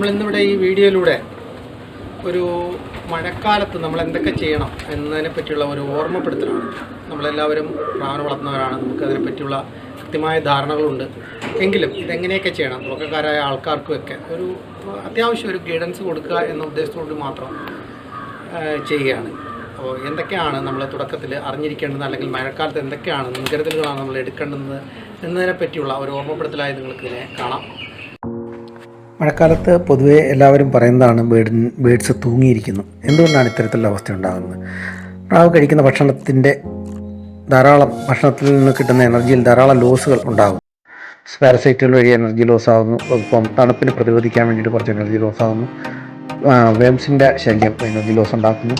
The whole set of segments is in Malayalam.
നമ്മൾ ഇന്നിവിടെ ഈ വീഡിയോയിലൂടെ ഒരു മഴക്കാലത്ത് നമ്മൾ എന്തൊക്കെ ചെയ്യണം എന്നതിനെ പറ്റിയുള്ള ഒരു ഓർമ്മപ്പെടുത്തലാണ്. നമ്മളെല്ലാവരും പ്രാവണ വളർത്തുന്നവരാണ് നമുക്ക് അതിനെ പറ്റിയുള്ള കൃത്യമായ ധാരണകളുണ്ട്. എങ്കിലും ഇതെങ്ങനെയൊക്കെ ചെയ്യണം? തുടക്കക്കാരായ ആൾക്കാർക്കുമൊക്കെ ഒരു അത്യാവശ്യം ഒരു ഗൈഡൻസ് കൊടുക്കുക എന്ന ഉദ്ദേശത്തോട് മാത്രം ചെയ്യുകയാണ്. അപ്പോൾ എന്തൊക്കെയാണ് നമ്മൾ തുടക്കത്തിൽ അറിഞ്ഞിരിക്കേണ്ടത്? അല്ലെങ്കിൽ മഴക്കാലത്ത് എന്തൊക്കെയാണ് മുൻകരുതലുകളാണ് നമ്മൾ എടുക്കേണ്ടത്? എന്നതിനെ പറ്റിയുള്ള ഒരു ഓർമ്മപ്പെടുത്തലായി നിങ്ങൾക്ക് ഇതിനെ കാണാം. മഴക്കാലത്ത് പൊതുവെ എല്ലാവരും പറയുന്നതാണ് ബേഡ് ബേഡ്സ് തൂങ്ങിയിരിക്കുന്നു. എന്തുകൊണ്ടാണ് ഇത്തരത്തിലുള്ള അവസ്ഥ ഉണ്ടാകുന്നത്? പ്രാവ് കഴിക്കുന്ന ഭക്ഷണത്തിന്റെ ധാരാളം ഭക്ഷണത്തിൽ നിന്ന് കിട്ടുന്ന എനർജിയിൽ ധാരാളം ലോസുകൾ ഉണ്ടാകും. പാരസൈറ്റുകൾ വഴി എനർജി ലോസ് ആകുന്നു ഇപ്പം തണുപ്പിന് പ്രതിരോധിക്കാൻ വേണ്ടിയിട്ട് കുറച്ച് എനർജി ലോസ് ആകുന്നു വേംസിന്റെ ശല്യം എനർജി ലോസ് ഉണ്ടാക്കുന്നു.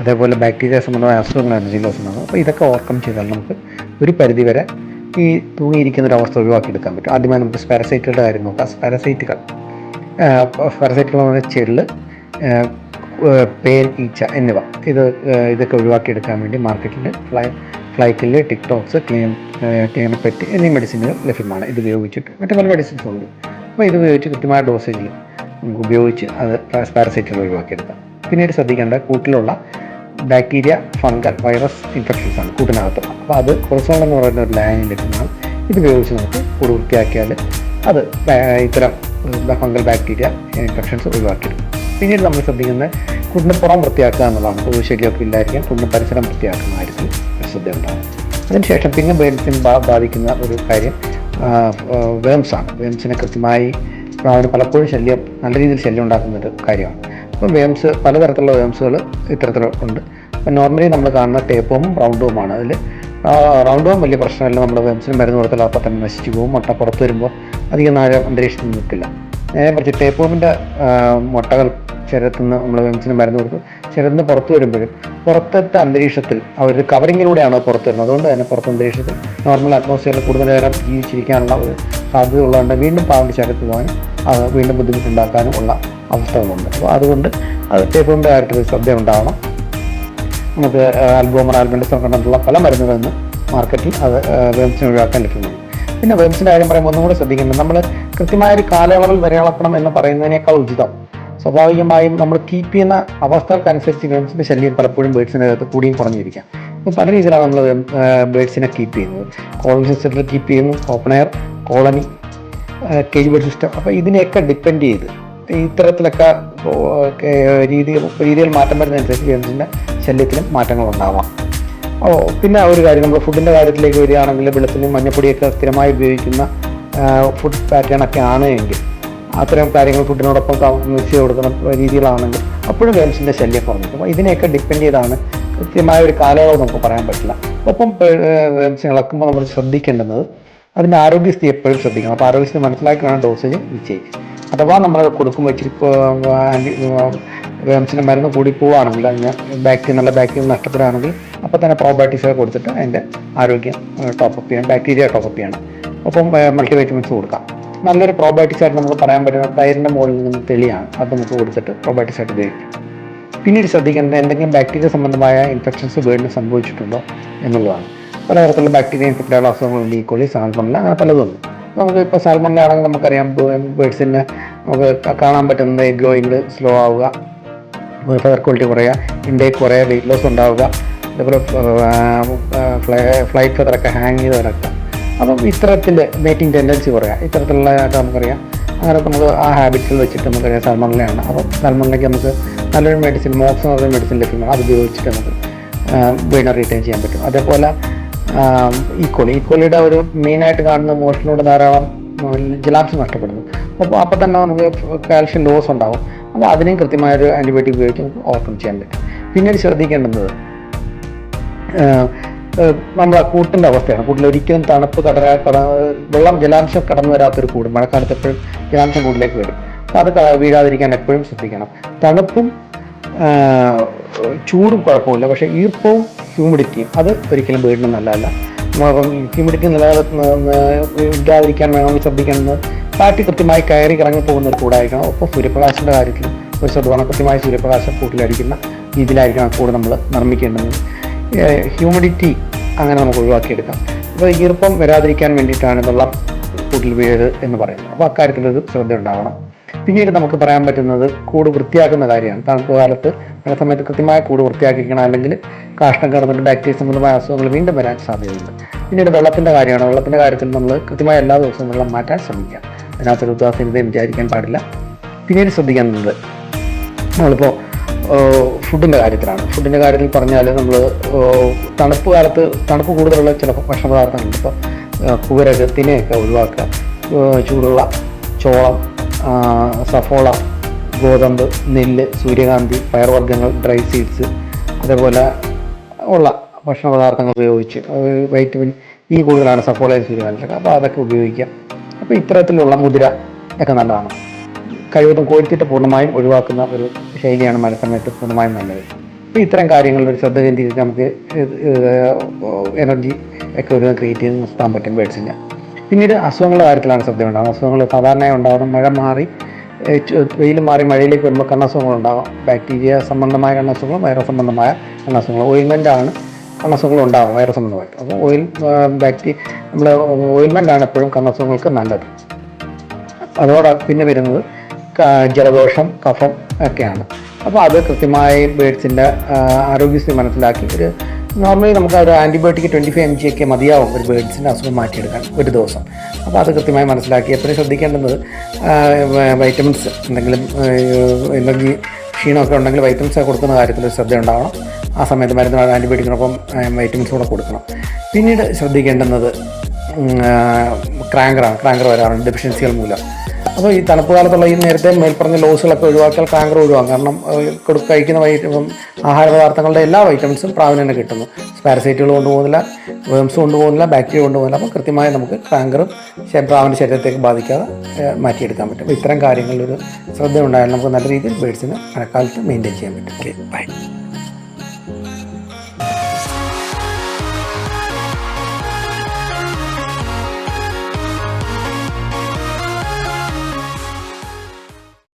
അതേപോലെ ബാക്ടീരിയ സംബന്ധമായ അസുഖങ്ങൾ എനർജി ലോസ് ഉണ്ടാകുന്നു അപ്പോൾ ഇതൊക്കെ ഓവർകം ചെയ്താൽ നമുക്ക് ഒരു പരിധി വരെ ഈ തൂങ്ങിയിരിക്കുന്ന ഒരു അവസ്ഥ ഒഴിവാക്കിയെടുക്കാൻ പറ്റും. ആദ്യമായി നമുക്ക് സ്പാരസൈറ്റുകളുടെ കാര്യം നോക്കാം. സ്പാരസൈറ്റുകൾ പറഞ്ഞാൽ ചെള്ള് പേൻ ഈച്ച എന്നിവ. ഇത് ഇതൊക്കെ ഒഴിവാക്കിയെടുക്കാൻ വേണ്ടി മാർക്കറ്റിൽ ഫ്ലൈ ഫ്ലൈക്കിൽ ടിക്ടോക്സ് ക്ലീൻ ക്ലീനപ്പെറ്റ് എന്നീ മെഡിസിനുകൾ ലഭ്യമാണ്. ഇത് ഉപയോഗിച്ചിട്ട് മറ്റു പല മെഡിസിൻസും ഉണ്ട്. അപ്പോൾ ഇത് ഉപയോഗിച്ച് കൃത്യമായ ഡോസേജിൽ നമുക്ക് ഉപയോഗിച്ച് അത് പാരസൈറ്റുകൾ ഒഴിവാക്കിയെടുക്കാം. പിന്നീട് ശ്രദ്ധിക്കേണ്ട കൂട്ടിലുള്ള ബാക്ടീരിയ ഫംഗൽ വൈറസ് ഇൻഫെക്ഷൻസ് ആണ് കൂട്ടിനകത്തുള്ള അപ്പോൾ അത് കൊളസ്ട്രോൾ എന്ന് പറയുന്ന ഒരു ലൈനിൽ ലഭ്യമാണ്. ഇത് ഉപയോഗിച്ച് നമുക്ക് കൂട് വൃത്തിയാക്കിയാൽ അത് ഇത്തരം ഫംഗൽ ബാക്ടീരിയ ഇൻഫെക്ഷൻസ് ഒഴിവാക്കിയെടുക്കും പിന്നീട് നമ്മൾ ശ്രദ്ധിക്കുന്നത് കുടിന് പുറം വൃത്തിയാക്കുക എന്നുള്ളതാണ്. കൊതുക് ശരിയൊക്കെ ഇല്ലായിരിക്കാം കുടിന് പരിസരം വൃത്തിയാക്കുന്നതായിരിക്കും ശ്രദ്ധ ഉണ്ടാകും അതിനുശേഷം പിന്നെ വേംസിന് ബാധിക്കുന്ന ഒരു കാര്യം വേംസാണ് വേംസിനെ കൃത്യമായി പ്രാവിന് പലപ്പോഴും ശല്യം നല്ല രീതിയിൽ ശല്യം ഉണ്ടാക്കുന്ന ഒരു കാര്യമാണ്. അപ്പം വേംസ് പലതരത്തിലുള്ള വേംസുകൾ ഇത്തരത്തിലുണ്ട് നോർമലി നമ്മൾ കാണുന്ന ടേപ്പും റൗണ്ടുമാണ് അതിൽ റൗണ്ടും വലിയ പ്രശ്നമല്ല. നമ്മൾ വേംസിന് മരുന്ന് കൊടുത്താൽ അപ്പം തന്നെ നശിച്ചു പോകും. മുട്ട പുറത്ത് വരുമ്പോൾ അധികം നാഴ അന്തരീക്ഷത്തിൽ നിൽക്കില്ല. നേരെ കുറച്ച് ടേപ്പോമിന്റെ മുട്ടകൾ ശരീരത്തിൽ നിന്ന് നമ്മൾ വെംസിന് മരുന്ന് കൊടുത്ത് ശരീരത്തിൽ നിന്ന് പുറത്ത് വരുമ്പോഴും പുറത്തത്തെ അന്തരീക്ഷത്തിൽ അവർ കവറിങ്ങിലൂടെയാണ് പുറത്ത് വരുന്നത്? അതുകൊണ്ട് തന്നെ പുറത്ത് അന്തരീക്ഷത്തിൽ നോർമൽ അറ്റ്മോസ്ഫിയറിൽ കൂടുതൽ നേരം ജീവിച്ചിരിക്കാനുള്ള ഒരു സാധ്യത ഉള്ളതുകൊണ്ട് വീണ്ടും പാവിന്റെ ശരീരത്തിൽ പോകാനും അത് വീണ്ടും ബുദ്ധിമുട്ടുണ്ടാക്കാനും ഉള്ള അവസ്ഥകളുണ്ട്. അപ്പോൾ അതുകൊണ്ട് അത് ടേപ്പോമിന്റെ കാര്യത്തിൽ ശ്രദ്ധ ഉണ്ടാവണം. നമുക്ക് ആൽബോമർ ആൽബിന്റെ കണ്ടിട്ടുള്ള പല മരുന്നുകളെന്ന് മാർക്കറ്റിൽ അത് വേംസിന് ഒഴിവാക്കാൻ ലഭ്യമാണ്. പിന്നെ വേംസിന്റെ കാര്യം പറയുമ്പോൾ ഒന്നും കൂടെ ശ്രദ്ധിക്കുന്നത് നമ്മൾ കൃത്യമായ ഒരു കാലയളവിൽ വരെ അളക്കണം എന്ന് പറയുന്നതിനേക്കാൾ ഉചിതം. സ്വാഭാവികമായും നമ്മൾ കീപ്പ് ചെയ്യുന്ന അവസ്ഥകൾക്കനുസരിച്ച് വേംസിന്റെ ശല്യം പലപ്പോഴും ബേഡ്സിന്റെ അകത്ത് കൂടിയും കുറഞ്ഞിരിക്കാം. അപ്പോൾ പല രീതിയിലാണ് നമ്മൾ ബേഡ്സിനെ കീപ്പ് ചെയ്യുന്നത്. കോളനി സിസ്റ്റത്തിൽ കീപ്പ് ചെയ്യുന്നു open colony cage bird system അപ്പോൾ ഇതിനെയൊക്കെ ഡിപ്പെൻഡ് ചെയ്ത് ഇത്തരത്തിലൊക്കെ രീതികൾ രീതിയിൽ മാറ്റം വരുന്നതനുസരിച്ച് ജെയിംസിന്റെ ശല്യത്തിലും മാറ്റങ്ങൾ ഉണ്ടാവാം. ഓ പിന്നെ ഒരു കാര്യം നമ്മൾ ഫുഡിന്റെ കാര്യത്തിലേക്ക് വരികയാണെങ്കിൽ വെളുത്തിനും മഞ്ഞപ്പൊടിയൊക്കെ സ്ഥിരമായി ഉപയോഗിക്കുന്ന ഫുഡ് പാറ്റേൺ ഒക്കെ ആണ് എങ്കിൽ അത്തരം കാര്യങ്ങൾ ഫുഡിനോടൊപ്പം മിക്സ് ചെയ്ത് കൊടുക്കുന്ന രീതിയിലാണെങ്കിൽ അപ്പോഴും ഗെയിംസിന്റെ ശല്യം കുറഞ്ഞിരിക്കും. അപ്പോൾ ഇതിനെയൊക്കെ ഡിപ്പെൻഡ് ചെയ്താണ് കൃത്യമായ ഒരു കാലയളവ് നമുക്ക് പറയാൻ പറ്റില്ല. ഒപ്പം ഗെയിംസ് ഇളക്കുമ്പോൾ നമ്മൾ ശ്രദ്ധിക്കേണ്ടുന്നത് അതിന്റെ ആരോഗ്യസ്ഥിതി എപ്പോഴും ശ്രദ്ധിക്കണം. അപ്പോൾ ആരോഗ്യസ്ഥിതി മനസ്സിലാക്കി വേണം ഡോസേജ് നിശ്ചയിക്കും അഥവാ നമ്മൾ കൊടുക്കുമ്പോൾ ഇച്ചിരി വേംസിന് മരുന്ന് കൂടി പോവുകയാണെങ്കിൽ അതിന് ബാക്ടീരിയ നല്ല ബാക്ടീരിയ നഷ്ടപ്പെടുകയാണെങ്കിൽ അപ്പോൾ തന്നെ പ്രോബയോട്ടിക്സ് ഒക്കെ കൊടുത്തിട്ട് അതിന്റെ ആരോഗ്യം ടോപ്പപ്പ് ചെയ്യണം. ബാക്ടീരിയ ടോപ്പപ്പ് ചെയ്യണം. അപ്പം മൾട്ടി വൈറ്റമിൻസ് കൊടുക്കാം. നല്ലൊരു പ്രോബയോട്ടിക്സ് ആയിട്ട് നമുക്ക് പറയാൻ പറ്റുന്ന ടയറിന്റെ മുകളിൽ നിന്ന് തെളിയാണ്. അത് നമുക്ക് കൊടുത്തിട്ട് പ്രോബയോട്ടിക്സ് ആയിട്ട് ഉപയോഗിക്കാം. പിന്നീട് ശ്രദ്ധിക്കേണ്ടത് എന്തെങ്കിലും ബാക്ടീരിയ സംബന്ധമായ ഇൻഫെക്ഷൻസ് വീടിന് സംഭവിച്ചിട്ടുണ്ടോ എന്നുള്ളതാണ്. പലതരത്തിലുള്ള ബാക്ടീരിയ ഇൻഫെക്റ്റഡ് അസുഖങ്ങളുണ്ട് ഈ കോളി സാധനം അങ്ങനെ പലതുണ്ട്. നമുക്ക് ഇപ്പോൾ ആണെങ്കിൽ നമുക്കറിയാം ബേഡ്സിന് നമുക്ക് കാണാൻ പറ്റുന്നത് ഗ്രോയിങ് സ്ലോ ആവുക ഫെദർ ക്വാളിറ്റി കുറയുക ഇൻടേക്ക് കുറയുക വെയിറ്റ് ലോസ് ഉണ്ടാവുക അതേപോലെ ഫ്ലൈ ഫ്ലൈറ്റ് ഫെദറൊക്കെ ഹാങ് ചെയ്ത് കിടക്കുക അപ്പം ഇത്തരത്തിന്റെ മേറ്റിംഗ് ടെൻഡൻസി കുറയുക. ഇത്തരത്തിലുള്ള ആയിട്ട് നമുക്കറിയാം. അങ്ങനെ നമുക്ക് ആ ഹാബിറ്റ്സിൽ വെച്ചിട്ട് നമുക്കറിയാം സാൽമണിലയാണ് അപ്പോൾ സാൽമണിലേക്ക് നമുക്ക് നല്ലൊരു മെഡിസിൻ മോക്സ് എന്ന് മെഡിസിൻ ലഭ്യമാണ്. അത് ഉപയോഗിച്ചിട്ട് നമുക്ക് വീണ റീറ്റെയിൻ ചെയ്യാൻ പറ്റും. അതേപോലെ ഈക്കോളി ഈക്കോളിയുടെ ഒരു മെയിനായിട്ട് കാണുന്ന മോഷനോട് ധാരാളം ജലാംശം നഷ്ടപ്പെടുന്നു. അപ്പോൾ അപ്പോൾ തന്നെ നമുക്ക് കാൽഷ്യം ലോസ് ഉണ്ടാവും. അപ്പോൾ അതിനെയും കൃത്യമായൊരു ആന്റിബയോട്ടിക് ഉപയോഗിച്ച് ഓപ്പൺ ചെയ്യാൻ പറ്റും. പിന്നീട് ശ്രദ്ധിക്കേണ്ടുന്നത് നമ്മുടെ കൂട്ടിന്റെ അവസ്ഥയാണ്. കൂട്ടിൽ ഒരിക്കലും തണുപ്പ് കടരാ കട വെള്ളം ജലാംശം കടന്നു വരാത്തൊരു കൂട്. മഴക്കാലത്ത് എപ്പോഴും ജലാംശം കൂടിലേക്ക് വരും. അത് വീഴാതിരിക്കാൻ എപ്പോഴും ശ്രദ്ധിക്കണം. തണുപ്പും ചൂടും കുഴപ്പമില്ല. പക്ഷേ ഈർപ്പവും ഹ്യൂമിഡിറ്റിയും അത് ഒരിക്കലും വീടിന് നല്ലതല്ല ഹ്യൂമിഡിറ്റി നിലനിർത്താതിരിക്കാൻ വേണമെങ്കിൽ ശ്രദ്ധിക്കേണ്ടത് കാറ്റ് കൃത്യമായി കയറി ഇറങ്ങി പോകുന്ന ഒരു കൂടായിരിക്കണം. ഒപ്പം സൂര്യപ്രകാശത്തിന്റെ കാര്യത്തിൽ ഒരു ശ്രദ്ധ കൃത്യമായി സൂര്യപ്രകാശം കൂട്ടിലടിക്കുന്ന രീതിയിലായിരിക്കണം കൂട് നമ്മൾ നിർമ്മിക്കേണ്ടത്. ഹ്യൂമിഡിറ്റി അങ്ങനെ നമുക്ക് ഒഴിവാക്കിയെടുക്കാം. അപ്പോൾ ഈർപ്പം വരാതിരിക്കാൻ വേണ്ടിയിട്ടാണ് വെള്ളം കൂട്ടിൽ വീഴരുത് എന്ന് പറയുന്നത്. അപ്പോൾ അക്കാര്യത്തിൽ ഒരു ശ്രദ്ധ ഉണ്ടാവണം. പിന്നീട് നമുക്ക് പറയാൻ പറ്റുന്നത് കൂട് വൃത്തിയാക്കുന്ന കാര്യമാണ്. തണുപ്പ് കാലത്ത് മഴ സമയത്ത് കൃത്യമായ കൂട് വൃത്തിയാക്കിക്കണം അല്ലെങ്കിൽ കാഷ്ടം കിടന്നിട്ട് ബാക്ടീരിയ സംബന്ധമായ അസുഖങ്ങൾ വീണ്ടും വരാൻ സാധ്യതയുണ്ട്. പിന്നീട് വെള്ളത്തിന്റെ കാര്യമാണ്. വെള്ളത്തിന്റെ കാര്യത്തിൽ നമ്മൾ കൃത്യമായ എല്ലാ ദിവസവും വെള്ളം മാറ്റാൻ ശ്രമിക്കുക അതിനകത്തൊരു ഉദാസീനതയും വിചാരിക്കാൻ പാടില്ല. പിന്നീട് ശ്രദ്ധിക്കുന്നത് നമ്മളിപ്പോൾ ഫുഡിന്റെ കാര്യത്തിലാണ്. ഫുഡിന്റെ കാര്യത്തിൽ പറഞ്ഞാൽ നമ്മൾ തണുപ്പ് കാലത്ത് തണുപ്പ് കൂടുതലുള്ള ചില ഭക്ഷണ പദാർത്ഥങ്ങളുണ്ട് ഇപ്പോൾ കുവരകത്തിനെയൊക്കെ ഒഴിവാക്കുക. ചൂടുള്ള ചോളം സഫോള ഗോതമ്പ് നെല്ല് സൂര്യകാന്തി പയർവർഗങ്ങൾ ഡ്രൈ സീഡ്സ് അതേപോലെ ഉള്ള ഭക്ഷണ പദാർത്ഥങ്ങൾ ഉപയോഗിച്ച് വൈറ്റമിൻ ഇ കൂടുതലാണ് സഫോളയും സൂര്യകാന്തിയൊക്കെ അപ്പോൾ അതൊക്കെ ഉപയോഗിക്കാം. അപ്പോൾ ഇത്തരത്തിലുള്ള മുതിര ഒക്കെ നല്ലതാണ്. കഴിവതും കോഴിത്തീറ്റ പൂർണമായും ഒഴിവാക്കുന്ന ഒരു ശൈലിയാണ് മഴ സമയത്ത് പൂർണമായും നല്ലത്. അപ്പോൾ ഇത്തരം കാര്യങ്ങളിൽ ഒരു ശ്രദ്ധ കേന്ദ്രീകരിച്ച് നമുക്ക് എനർജി ഒക്കെ ഒരു ക്രിയേറ്റ് ചെയ്ത് നിർത്താൻ പറ്റും. ബേഡ്സിന് പിന്നീട് അസുഖങ്ങളുടെ കാര്യത്തിലാണ് ശ്രദ്ധ ഉണ്ടാകുന്നത്. അസുഖങ്ങൾ സാധാരണയായി ഉണ്ടാകുന്നത് മഴ മാറി വെയിൽ മാറി മഴയിലേക്ക് വരുമ്പോൾ കണ്ണസുഖങ്ങൾ ഉണ്ടാകും. ബാക്ടീരിയ സംബന്ധമായ കണ്ണസുഖങ്ങളും വൈറസ് സംബന്ധമായ കണ്ണസുഖങ്ങളും ഓയിൽമെന്റാണ് കണ്ണസുഖങ്ങൾ ഉണ്ടാകും വൈറസ് സംബന്ധമായിട്ട് അപ്പോൾ ഓയിൽ ബാക്ടീരിയ നമ്മൾ ഓയിൽമെന്റാണ് എപ്പോഴും കണ്ണസുഖങ്ങൾക്ക് നല്ലത്. അതോടെ പിന്നെ വരുന്നത് ജലദോഷം കഫം ഒക്കെയാണ്. അപ്പോൾ അത് കൃത്യമായി ബേഡ്സിന്റെ ആരോഗ്യസ്ഥിതി മനസ്സിലാക്കി ഒരു നോർമലി നമുക്ക് ഒരു antibiotic twenty five M G ഒക്കെ മതിയാവും. ഒരു ബേഡ്സിന്റെ അസുഖം മാറ്റിയെടുക്കാൻ ഒരു ദിവസം. അപ്പോൾ അത് കൃത്യമായി മനസ്സിലാക്കി എത്രയും ശ്രദ്ധിക്കേണ്ടത് വൈറ്റമിൻസ് എന്തെങ്കിലും എനർജി ക്ഷീണമൊക്കെ ഉണ്ടെങ്കിൽ വൈറ്റമിൻസ് കൊടുക്കുന്ന കാര്യത്തിൽ ശ്രദ്ധ ഉണ്ടാവണം ആ സമയത്ത് മരുന്ന് ആന്റിബയോട്ടിക്കിനൊപ്പം വൈറ്റമിൻസ് കൂടെ കൊടുക്കണം. പിന്നീട് ശ്രദ്ധിക്കേണ്ടുന്നത് ക്രാങ്കറാണ് ക്രാങ്കർ വരാറുണ്ട്. ഡെഫിഷ്യൻസികൾ മൂലം. അപ്പോൾ ഈ തണുപ്പ് കാലത്തുള്ള ഈ നേരത്തെ മേൽപ്പറഞ്ഞ ലോസുകളൊക്കെ ഒഴിവാക്കിയാൽ കാങ്കർ ഒഴിവാക്കും. കാരണം കഴിക്കുന്ന വൈറ്റമിൻ ആഹാര പദാർത്ഥങ്ങളുടെ എല്ലാ വൈറ്റമിൻസും പ്രാവിന് തന്നെ കിട്ടുന്നു. പാരസൈറ്റുകൾ കൊണ്ടുപോകുന്നില്ല വേംസ് കൊണ്ടുപോകുന്നില്ല ബാക്ടീരിയ കൊണ്ടുപോകുന്നില്ല. അപ്പോൾ കൃത്യമായി നമുക്ക് കാങ്കറും പ്രാവിന്റെ ശരീരത്തേക്ക് ബാധിക്കാതെ മാറ്റിയെടുക്കാൻ പറ്റും. അപ്പോൾ ഇത്തരം കാര്യങ്ങളിലൊരു ശ്രദ്ധ ഉണ്ടായാൽ നമുക്ക് നല്ല രീതിയിൽ ബേഡ്സിനെ മഴക്കാലത്ത് മെയിന്റെയിൻ ചെയ്യാൻ പറ്റും. Okay bye